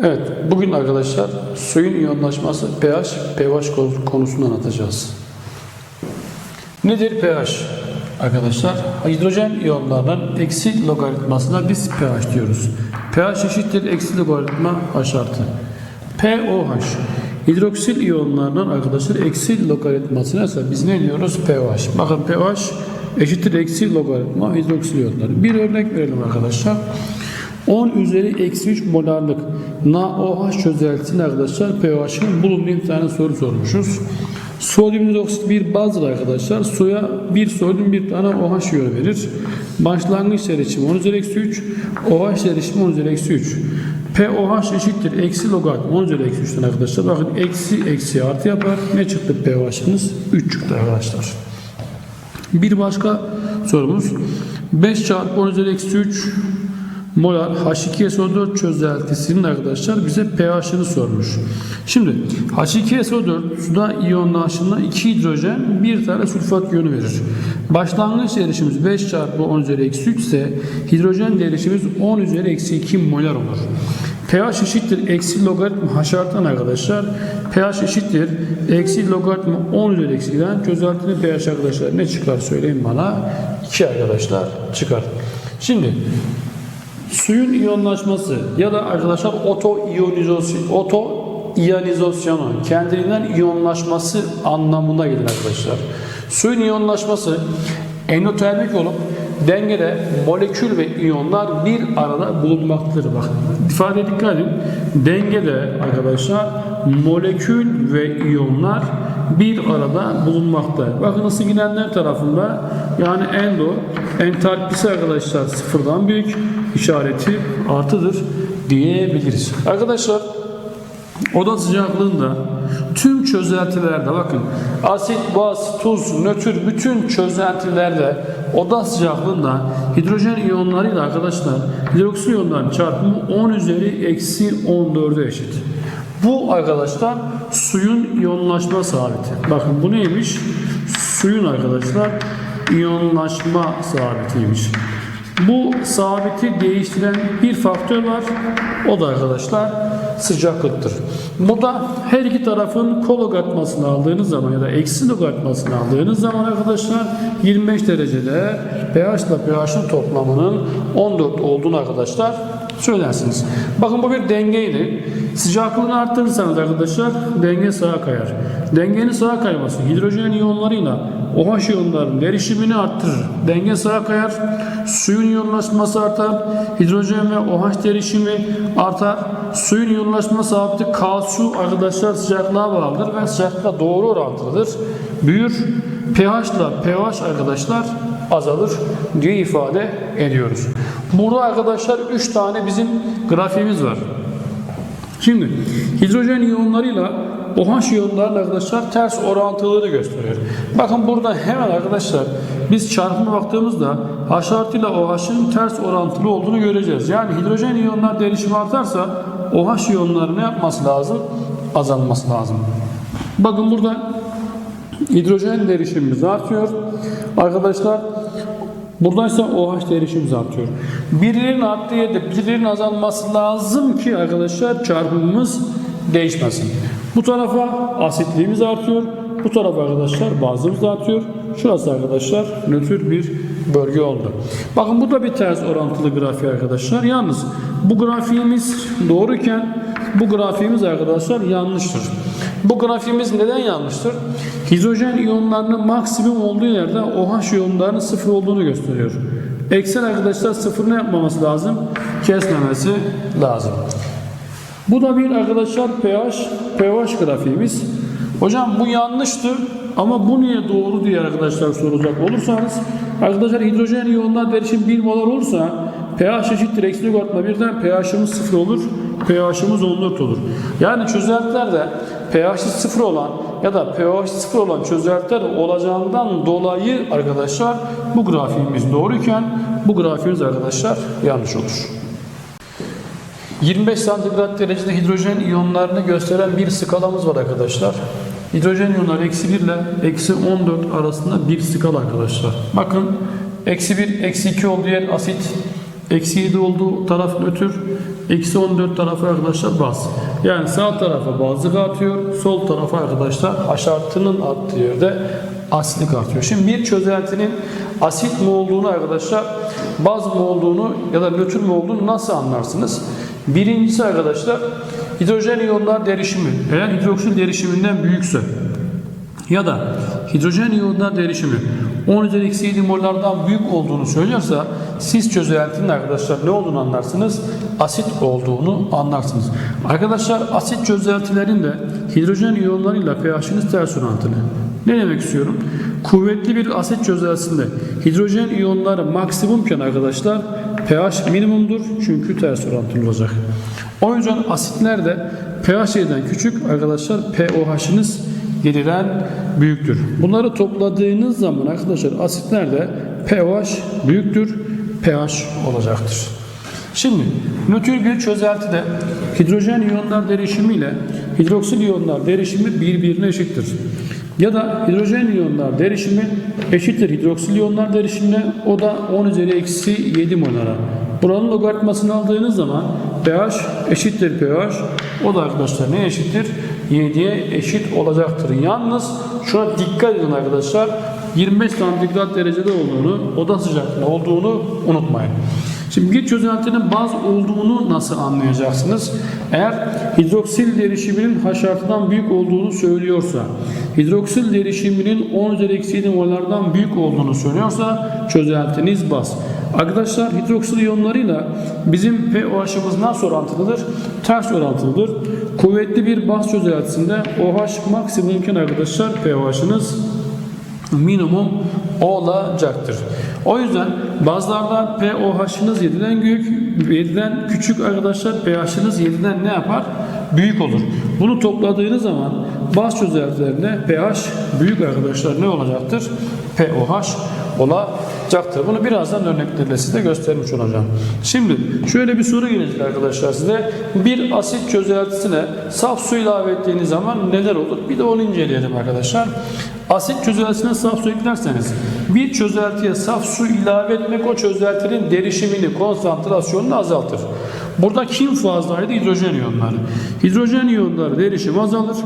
Evet, bugün arkadaşlar suyun iyonlaşması pH, pH konusunu anlatacağız. Nedir pH? Arkadaşlar, hidrojen iyonlarının eksi logaritmasına biz pH diyoruz. pH eşittir eksi logaritma H artı. POH, hidroksil iyonlarının arkadaşlar eksi logaritmasına ise biz ne diyoruz? pH. Bakın pH eşittir eksi logaritma hidroksil iyonları. Bir örnek verelim arkadaşlar. 10 üzeri eksi 3 molarlık NaOH çözeltisinde arkadaşlar pH'ın bulunduğu bir tane soru sormuşuz. Sodyum hidroksit bir bazdır arkadaşlar. Suya bir sodyum bir tane OH iyonu verir. Başlangıç derişimi 10 üzeri eksi 3. OH derişimi 10 üzeri eksi 3. pOH eşittir eksi logaritma 10 üzeri eksi 3'ten arkadaşlar. Bakın eksi eksi artı yapar. Ne çıktı pH'ımız? 3 çıktı arkadaşlar. Bir başka sorumuz 5 çarpı 10 üzeri eksi 3 molar H2SO4 çözeltisinin arkadaşlar bize pH'ını sormuş. Şimdi H2SO4 suda iyonlaşımda 2 hidrojen bir tane sülfat iyonu verir. Başlangıç derişimiz 5 çarpı 10 üzeri eksi 3 ise hidrojen derişimiz 10 üzeri eksi 2 molar olur. pH eşittir eksi logaritma H artan arkadaşlar. pH eşittir eksi logaritma 10 üzeri eksi 2'den çözeltinin pH arkadaşlar ne çıkar söyleyin bana. 2 arkadaşlar çıkar. Şimdi Suyun iyonlaşması ya da arkadaşlar oto iyonizasyon, oto iyonizasyonu kendiliğinden iyonlaşması anlamına gelir arkadaşlar. Suyun iyonlaşması endotermik olup dengede molekül ve iyonlar bir arada bulunmaktadır. Bak ifadeye dikkat edin. Dengede arkadaşlar molekül ve iyonlar bir arada bulunmakta. Bakın ısı gidenler tarafında yani endo entalpisi arkadaşlar sıfırdan büyük işareti artıdır diyebiliriz. Arkadaşlar oda sıcaklığında tüm çözeltilerde bakın asit, baz, tuz, nötr bütün çözeltilerde oda sıcaklığında hidrojen iyonlarıyla arkadaşlar hidroksil iyonların çarpımı 10 üzeri eksi 14'e eşit. Bu arkadaşlar suyun iyonlaşma sabiti. Bakın bu neymiş? Suyun arkadaşlar iyonlaşma sabitiymiş. Bu sabiti değiştiren bir faktör var. O da arkadaşlar sıcaklıktır. Burada her iki tarafın kologatmasını aldığınız zaman ya da eksi logaritmasını aldığınız zaman arkadaşlar 25 derecede pH ile pH'ın toplamının 14 olduğunu arkadaşlar söylersiniz. Bakın bu bir dengeydi. Sıcaklığını arttırırsanız arkadaşlar denge sağa kayar. Dengenin sağa kayması hidrojen iyonlarıyla OH iyonlarının derişimini arttırır. Denge sağa kayar. Suyun iyonlaşması artar. Hidrojen ve OH derişimi artar. Suyun iyonlaşma sabiti K su arkadaşlar sıcaklığa bağlıdır ve sıcaklığa doğru orantılıdır. Büyür. pH ile pH arkadaşlar azalır diye ifade ediyoruz. Burada arkadaşlar 3 tane bizim grafiğimiz var. Şimdi hidrojen iyonlarıyla OH iyonlarının arkadaşlar ters orantılığını gösteriyor. Bakın burada hemen arkadaşlar biz çarpıma baktığımızda H artı ile OH'ın ters orantılı olduğunu göreceğiz. Yani hidrojen iyonlar derişimi artarsa OH iyonları ne yapması lazım? Azalması lazım. Bakın burada hidrojen derişimimiz artıyor. Arkadaşlar Buradaysa OH derişimimiz artıyor. Birinin arttığı yerde birinin azalması lazım ki arkadaşlar çarpımımız değişmesin. Bu tarafa asitliğimiz artıyor. Bu tarafa arkadaşlar bazımız da artıyor. Şurası arkadaşlar nötr bir bölge oldu. Bakın bu da bir ters orantılı grafiği arkadaşlar. Yalnız bu grafiğimiz doğruyken bu grafiğimiz arkadaşlar yanlıştır. Bu grafiğimiz neden yanlıştır? Hidrojen iyonlarının maksimum olduğu yerde OH iyonlarının sıfır olduğunu gösteriyor. Eksen arkadaşlar sıfır ne yapmaması lazım? Kesmemesi lazım. Bu da bir arkadaşlar pH, pH grafiğimiz. Hocam bu yanlıştı ama bu niye doğru diye arkadaşlar soracak olursanız arkadaşlar hidrojen iyonlar derişim 1 molar olursa pH eşittir eksi logaritma birden pH'ımız 0 olur. pH'ımız 14 olur. Yani çözeltilerde pH'i 0 olan ya da pH 0 olan çözeltiler olacağından dolayı arkadaşlar bu grafiğimiz doğruyken bu grafiğimiz arkadaşlar yanlış olur. 25 santigrat derecede hidrojen iyonlarını gösteren bir skalamız var arkadaşlar. Hidrojen iyonları eksi 1 ile eksi 14 arasında bir skala arkadaşlar. Bakın eksi 1, eksi 2 olduğu yer asit, Eksi 7 olduğu taraf nötr. Eksi 14 tarafı arkadaşlar baz. Yani sağ tarafa bazlık artıyor. Sol tarafa arkadaşlar haşartının attığı yerde asitlik artıyor. Şimdi bir çözeltinin asit mi olduğunu arkadaşlar baz mı olduğunu ya da nötr mü olduğunu nasıl anlarsınız? Birincisi arkadaşlar hidrojen iyonlar derişimi. Eğer hidroksil derişiminden büyükse ya da hidrojen iyonlar derişimi 10 üzeri eksi 7 mollardan büyük olduğunu söylüyorsa siz çözeltinin arkadaşlar ne olduğunu anlarsınız? Asit olduğunu anlarsınız. Arkadaşlar asit çözeltilerinde hidrojen iyonlarıyla pH'iniz ters orantılı. Ne demek istiyorum? Kuvvetli bir asit çözeltisinde hidrojen iyonları maksimumken arkadaşlar pH minimumdur çünkü ters orantılı olacak. O yüzden asitlerde pH 7'den küçük arkadaşlar pOH'ınız 7'den büyüktür. Bunları topladığınız zaman arkadaşlar asitlerde pH büyüktür, pH olacaktır. Şimdi nötr bir çözeltide hidrojen iyonlar derişimi ile hidroksil iyonlar derişimi birbirine eşittir. Ya da hidrojen iyonlar derişimi eşittir hidroksil iyonlar derişimine o da 10 üzeri eksi 7 molara. Buranın logaritmasını aldığınız zaman pH eşittir pH. O da arkadaşlar ne eşittir? 7'ye eşit olacaktır. Yalnız şuna dikkat edin arkadaşlar. 25 santigrat derecede olduğunu, oda sıcaklığı olduğunu unutmayın. Şimdi bir çözeltinin baz olduğunu nasıl anlayacaksınız? Eğer hidroksil derişiminin haşartıdan büyük olduğunu söylüyorsa, hidroksil derişiminin 10 üzeri eksi 7 mollardan büyük olduğunu söylüyorsa çözeltiniz baz. Arkadaşlar hidroksil iyonlarıyla bizim pOH'ımız nasıl orantılıdır? Ters orantılıdır. Kuvvetli bir baz çözeltisinde OH maksimumken arkadaşlar pOH'ınız minimum olacaktır. O yüzden bazılarda pOH'ınız 7'den büyük, 7'den küçük arkadaşlar pH'ınız 7'den ne yapar? Büyük olur. Bunu topladığınız zaman baz çözeltilerinde pH büyük arkadaşlar ne olacaktır? pOH olacaktır. Bunu birazdan örneklerle size göstermiş olacağım. Şimdi şöyle bir soru gelecek arkadaşlar size. Bir asit çözeltisine saf su ilave ettiğiniz zaman neler olur? Bir de onu inceleyelim arkadaşlar. Asit çözeltisine saf su eklerseniz bir çözeltiye saf su ilave etmek o çözeltinin derişimini, konsantrasyonunu azaltır. Burada kim fazlaydı? Hidrojen iyonları. Hidrojen iyonları derişim azalır.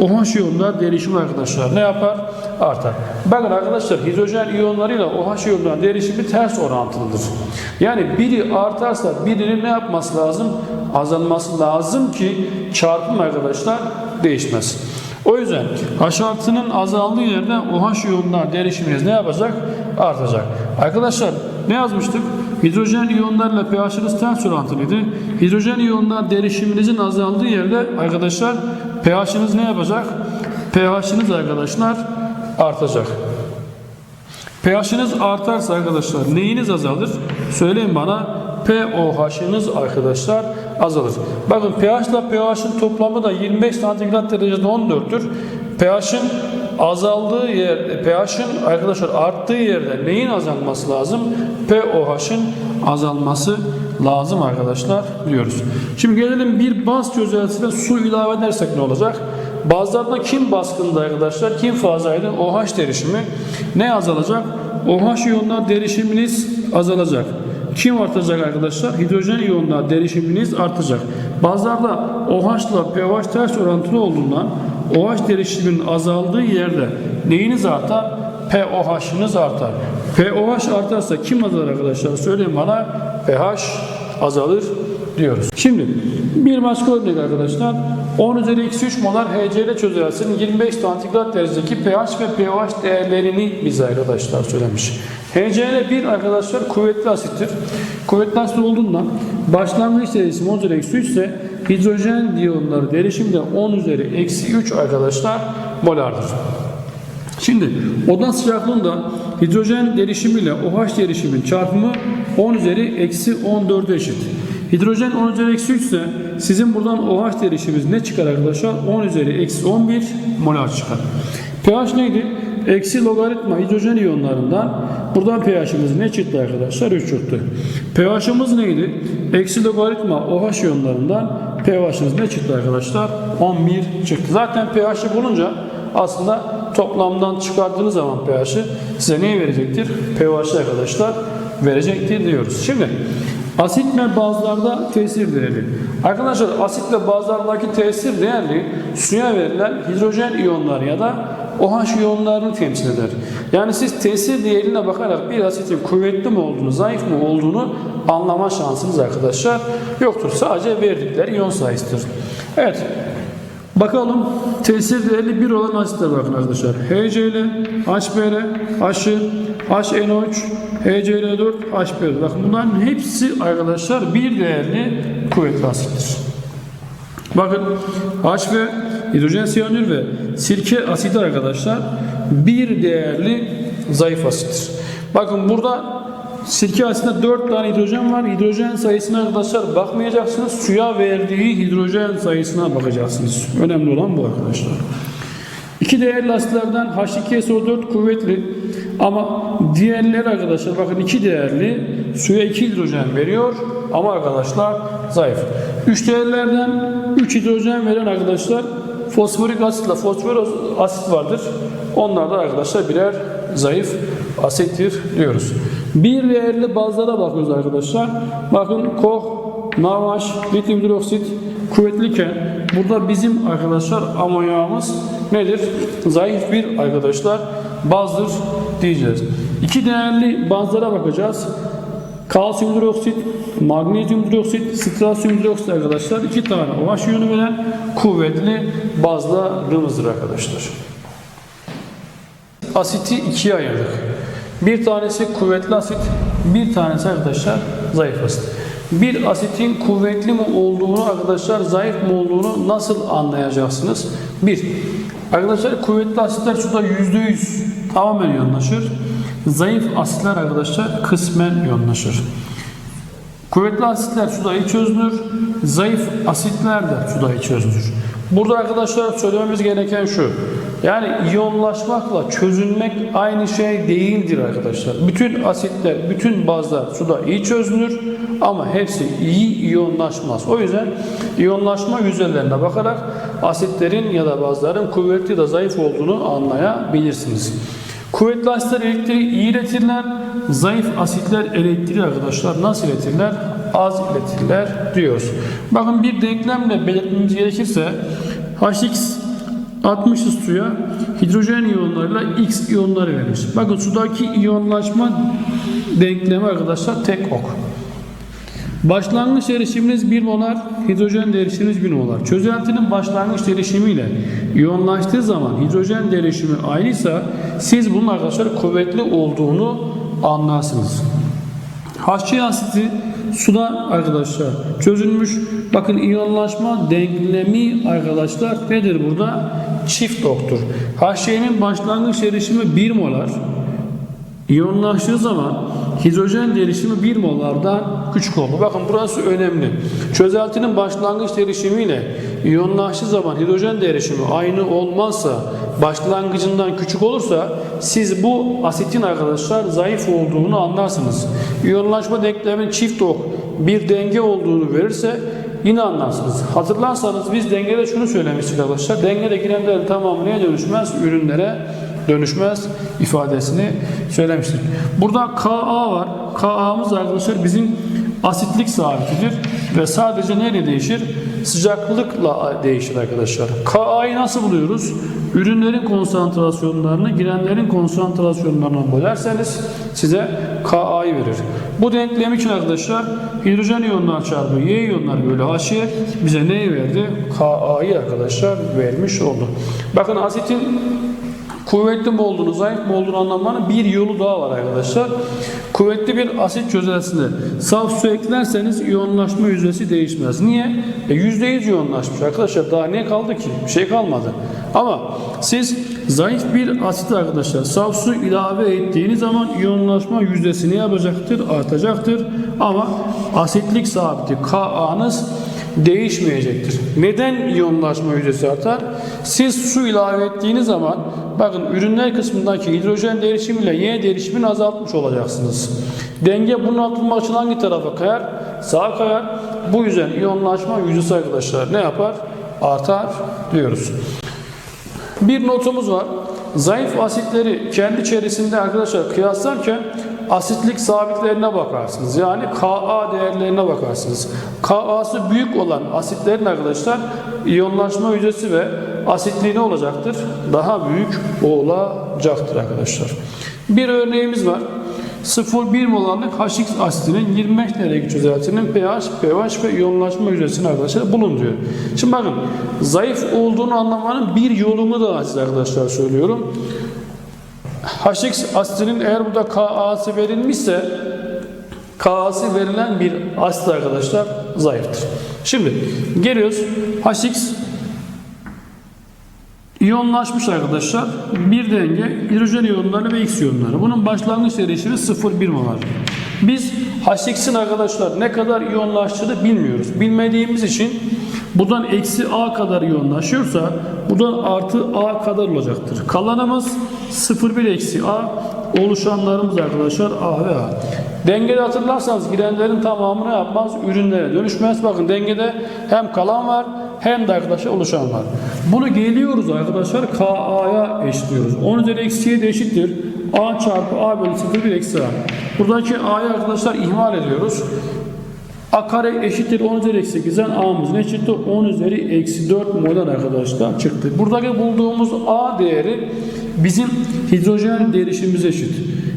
OH iyonlar derişimi arkadaşlar ne yapar? Artar. Bakın arkadaşlar hidrojen iyonlarıyla OH iyonların derişimi ters orantılıdır. Yani biri artarsa birinin ne yapması lazım? Azalması lazım ki çarpım arkadaşlar değişmez. O yüzden haşartının azaldığı yerde OH iyonlar derişiminiz ne yapacak? Artacak. Arkadaşlar ne yazmıştık? Hidrojen iyonlarla pH'ınız ters orantılıydı. Hidrojen iyonlar derişiminizin azaldığı yerde arkadaşlar pH'ınız ne yapacak? pH'ınız arkadaşlar artacak. pH'ınız artarsa arkadaşlar neyiniz azalır? Söyleyin bana. pOH'ınız arkadaşlar azalır. Bakın pH ile pH'ın toplamı da 25 santigrat derecede 14'tür. pH'ın azaldığı yer, pH'ın arkadaşlar arttığı yerde neyin azalması lazım? pOH'ın azalması lazım arkadaşlar diyoruz. Şimdi gelelim bir baz çözeltisine su ilave edersek ne olacak? Bazılarında kim baskında arkadaşlar? Kim fazlaydı? OH derişimi. Ne azalacak? OH iyonlar derişiminiz azalacak. Kim artacak arkadaşlar? Hidrojen iyonlar derişiminiz artacak. Bazılarda OH ile pH ters orantılı olduğundan OH derişiminin azaldığı yerde neyiniz artar? pOH'ınız artar. pOH artarsa kim azalır arkadaşlar? Söyleyin bana. pH azalır diyoruz. Şimdi bir başka örnek arkadaşlar. 10 üzeri eksi 3 molar HCl çözeltisinin 25 santigrat derecedeki pH ve pOH değerlerini bize arkadaşlar söylemiş. HCl bir arkadaşlar kuvvetli asittir. Kuvvetli asit olduğundan başlangıç derecesi 10 üzeri eksi 3 ise hidrojen iyonları derişimi de 10 üzeri eksi 3 arkadaşlar molardır. Şimdi oda sıcaklığında hidrojen derişimi ile OH derişimin çarpımı 10 üzeri eksi 14'e eşit. Hidrojen 10 üzeri eksi 3 ise sizin buradan OH derişiminiz ne çıkar arkadaşlar? 10 üzeri eksi 11 molar çıkar. pH neydi? Eksi logaritma hidrojen iyonlarından buradan pH'imiz ne çıktı arkadaşlar? 3 çıktı. pH'ımız neydi? Eksi logaritma OH iyonlarından pH'imiz ne çıktı arkadaşlar? 11 çıktı. Zaten pH'i bulunca aslında toplamdan çıkardığınız zaman pH'i size neyi verecektir? pH'i arkadaşlar verecektir diyoruz. Şimdi Asit ve bazlarda tesir değeri. Arkadaşlar asit ve bazlardaki tesir değerli suya verilen hidrojen iyonları ya da OH iyonlarını temsil eder. Yani siz tesir değerine bakarak bir asitin kuvvetli mi olduğunu, zayıf mı olduğunu anlama şansınız arkadaşlar yoktur. Sadece verdikleri iyon sayısıdır. Evet. Bakalım tesir değerli bir olan asitler bakın arkadaşlar. HCl, HBr, H, HNO3, HCl4, HBr. Bakın bunların hepsi arkadaşlar bir değerli kuvvetli asittir. Bakın H ve hidrojen siyanür ve sirke asidi arkadaşlar bir değerli zayıf asittir. Bakın burada sirke asidinde 4 tane hidrojen var. Hidrojen sayısına arkadaşlar bakmayacaksınız. Suya verdiği hidrojen sayısına bakacaksınız. Önemli olan bu arkadaşlar. İki değerli asitlerden H2SO4 kuvvetli ama diğerleri arkadaşlar bakın iki değerli suya iki hidrojen veriyor ama arkadaşlar zayıf. Üç değerlerden 3 hidrojen veren arkadaşlar fosforik asitle fosfor asit vardır. Onlar da arkadaşlar birer zayıf asittir diyoruz. Bir değerli bazlara bakıyoruz arkadaşlar. Bakın koh, navaş, lityum hidroksit kuvvetliyken burada bizim arkadaşlar amonyağımız nedir? Zayıf bir arkadaşlar bazdır diyeceğiz. İki değerli bazlara bakacağız. Kalsiyum hidroksit, magnezyum hidroksit, strasyum hidroksit arkadaşlar. iki tane OH iyonu veren kuvvetli bazlarımızdır arkadaşlar. Asiti ikiye ayırdık. Bir tanesi kuvvetli asit, bir tanesi arkadaşlar zayıf asit. Bir asitin kuvvetli mi olduğunu arkadaşlar zayıf mı olduğunu nasıl anlayacaksınız? Bir, arkadaşlar kuvvetli asitler suda %100 tamamen yoğunlaşır. Zayıf asitler arkadaşlar kısmen yoğunlaşır. Kuvvetli asitler suda iyi çözünür. Zayıf asitler de suda iyi çözünür. Burada arkadaşlar söylememiz gereken şu. Yani iyonlaşmakla çözünmek aynı şey değildir arkadaşlar. Bütün asitler, bütün bazlar suda iyi çözünür ama hepsi iyi iyonlaşmaz. O yüzden iyonlaşma yüzeylerine bakarak asitlerin ya da bazların kuvvetli ya da zayıf olduğunu anlayabilirsiniz. Kuvvetli asitler elektriği iyi iletirler. Zayıf asitler elektriği arkadaşlar nasıl iletirler? Az iletirler diyoruz. Bakın bir denklemle belirtmemiz gerekirse Hx 60 suya hidrojen iyonlarıyla X iyonları vermiş. Bakın sudaki iyonlaşma denklemi arkadaşlar tek ok. Başlangıç derişiminiz 1 molar, hidrojen derişiminiz 1 molar. Çözeltinin başlangıç derişimiyle iyonlaştığı zaman hidrojen derişimi aynıysa siz bunun arkadaşlar kuvvetli olduğunu anlarsınız. HC asiti suda arkadaşlar çözülmüş. Bakın iyonlaşma denklemi arkadaşlar nedir burada? Çift oktur. HC'nin başlangıç derişimi 1 molar. İyonlaştığı zaman hidrojen derişimi 1 molardan küçük oldu. Bakın burası önemli. Çözeltinin başlangıç derişimiyle iyonlaştığı zaman hidrojen derişimi aynı olmazsa başlangıcından küçük olursa siz bu asitin arkadaşlar zayıf olduğunu anlarsınız. İyonlaşma denklemin çift ok bir denge olduğunu verirse yine anlarsınız. Hatırlarsanız biz dengede şunu söylemiştik arkadaşlar. Dengede girenlerin tamamı neye dönüşmez? Ürünlere dönüşmez ifadesini söylemiştik. Burada Ka var. Ka'mız arkadaşlar bizim asitlik sabitidir ve sadece neyle değişir? Sıcaklıkla değişir arkadaşlar. Ka'yı nasıl buluyoruz? Ürünlerin konsantrasyonlarını girenlerin konsantrasyonlarına bölerseniz size Ka'yı verir. Bu denklem için arkadaşlar hidrojen iyonlar çarpı Y iyonlar bölü H'ye bize neyi verdi? Ka'yı arkadaşlar vermiş oldu. Bakın asitin kuvvetli mi olduğunu, zayıf mı olduğunu anlamanın bir yolu daha var arkadaşlar. Kuvvetli bir asit çözeltisinde saf su eklerseniz iyonlaşma yüzdesi değişmez. Niye? E %100 iyonlaşmış arkadaşlar. Daha ne kaldı ki? Bir şey kalmadı. Ama siz zayıf bir asit arkadaşlar saf su ilave ettiğiniz zaman iyonlaşma yüzdesi ne yapacaktır? Artacaktır. Ama asitlik sabiti Ka'nız değişmeyecektir. Neden iyonlaşma yüzdesi artar? Siz su ilave ettiğiniz zaman bakın ürünler kısmındaki hidrojen derişimiyle Y derişimini azaltmış olacaksınız. Denge bunun altılmak için hangi tarafa kayar? Sağa kayar. Bu yüzden iyonlaşma yüzdesi arkadaşlar ne yapar? Artar diyoruz. Bir notumuz var. Zayıf asitleri kendi içerisinde arkadaşlar kıyaslarken asitlik sabitlerine bakarsınız. Yani Ka değerlerine bakarsınız. Ka'sı büyük olan asitlerin arkadaşlar iyonlaşma yüzdesi ve asitliği ne olacaktır? Daha büyük olacaktır arkadaşlar. Bir örneğimiz var. 0,1 molarlık HX asitinin 25 derece çözeltinin pH, pH ve iyonlaşma yüzdesini arkadaşlar bulun diyor. Şimdi bakın zayıf olduğunu anlamanın bir yolunu da size arkadaşlar söylüyorum. HX asitinin eğer burada Ka'sı verilmişse K'sı verilen bir asit arkadaşlar zayıftır. Şimdi geliyoruz HX İyonlaşmış arkadaşlar. Bir denge hidrojen iyonları ve X iyonları. Bunun başlangıç değişimi 0,1 molar. Biz HX'in arkadaşlar ne kadar iyonlaştığını bilmiyoruz. Bilmediğimiz için buradan eksi A kadar iyonlaşıyorsa buradan artı A kadar olacaktır. Kalanımız 0,1 eksi A oluşanlarımız arkadaşlar A ve A. Dengede hatırlarsanız girenlerin tamamını yapmaz, ürünlere dönüşmez. Bakın dengede hem kalan var hem de arkadaşlar oluşan var. Bunu geliyoruz arkadaşlar KA'ya eşitliyoruz. 10 üzeri eksi 7 eşittir. A çarpı A bölü 0 1 eksi A. Buradaki A'yı arkadaşlar ihmal ediyoruz. A kare eşittir 10 üzeri eksi 8'den A'mız ne çıktı? 10 üzeri eksi 4 model arkadaşlar çıktı. Buradaki bulduğumuz A değeri bizim hidrojen derişimize eşit.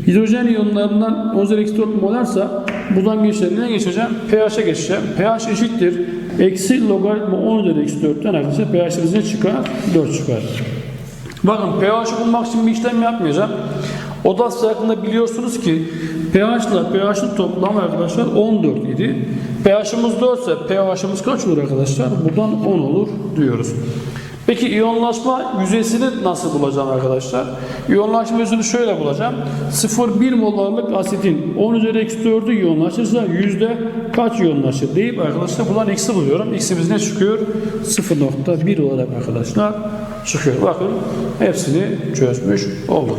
Hidrojen iyonlarından 10 üzeri eksi 4 molarsa buradan geçer. Ne geçeceğim? pH'e geçeceğim. pH eşittir. Eksi logaritma 10 üzeri eksi 4'ten arkadaşlar pH'imiz ne çıkar? 4 çıkar. Bakın pH'i bulmak için bir işlem yapmayacağım. Oda sıcaklığında biliyorsunuz ki pH pH'in toplamı arkadaşlar 14 idi. pH'imiz 4 ise pH'imiz kaç olur arkadaşlar? Buradan 10 olur diyoruz. Peki iyonlaşma yüzeysini nasıl bulacağım arkadaşlar? İyonlaşma yüzeyini şöyle bulacağım. 0,1 molarlık asitin 10 üzeri eksi 4'ü iyonlaşırsa yüzde kaç iyonlaşır deyip arkadaşlar buradan eksi buluyorum. X'imiz ne çıkıyor? 0.1 olarak arkadaşlar çıkıyor. Bakın hepsini çözmüş olduk.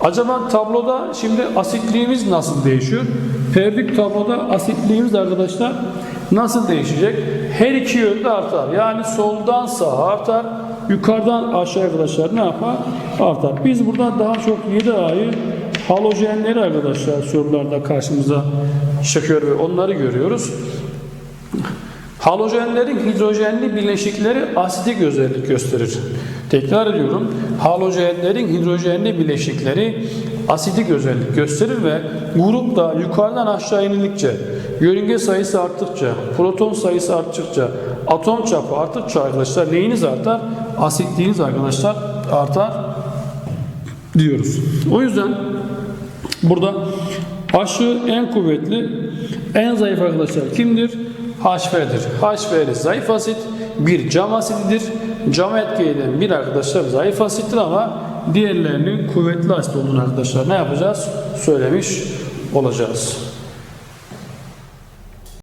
Acaba tabloda şimdi asitliğimiz nasıl değişiyor? Periyodik tabloda asitliğimiz arkadaşlar nasıl değişecek? Her iki yönde artar. Yani soldan sağa artar. Yukarıdan aşağı arkadaşlar ne yapar? Artar. Biz burada daha çok 7A'yı halojenleri arkadaşlar sorularda karşımıza çıkıyor ve onları görüyoruz. Halojenlerin hidrojenli bileşikleri asidik özellik gösterir. Tekrar ediyorum. Halojenlerin hidrojenli bileşikleri asidik özellik gösterir ve grupta yukarıdan aşağı inildikçe, yörünge sayısı arttıkça, proton sayısı arttıkça, atom çapı arttıkça arkadaşlar neyiniz artar? Asitliğiniz arkadaşlar artar diyoruz. O yüzden burada aşı en kuvvetli, en zayıf arkadaşlar kimdir? HF'dir. HF'li zayıf asit bir cam asididir. Cam etki eden bir arkadaşlar zayıf asittir ama diğerlerinin kuvvetli asit olduğunu arkadaşlar ne yapacağız? Söylemiş olacağız.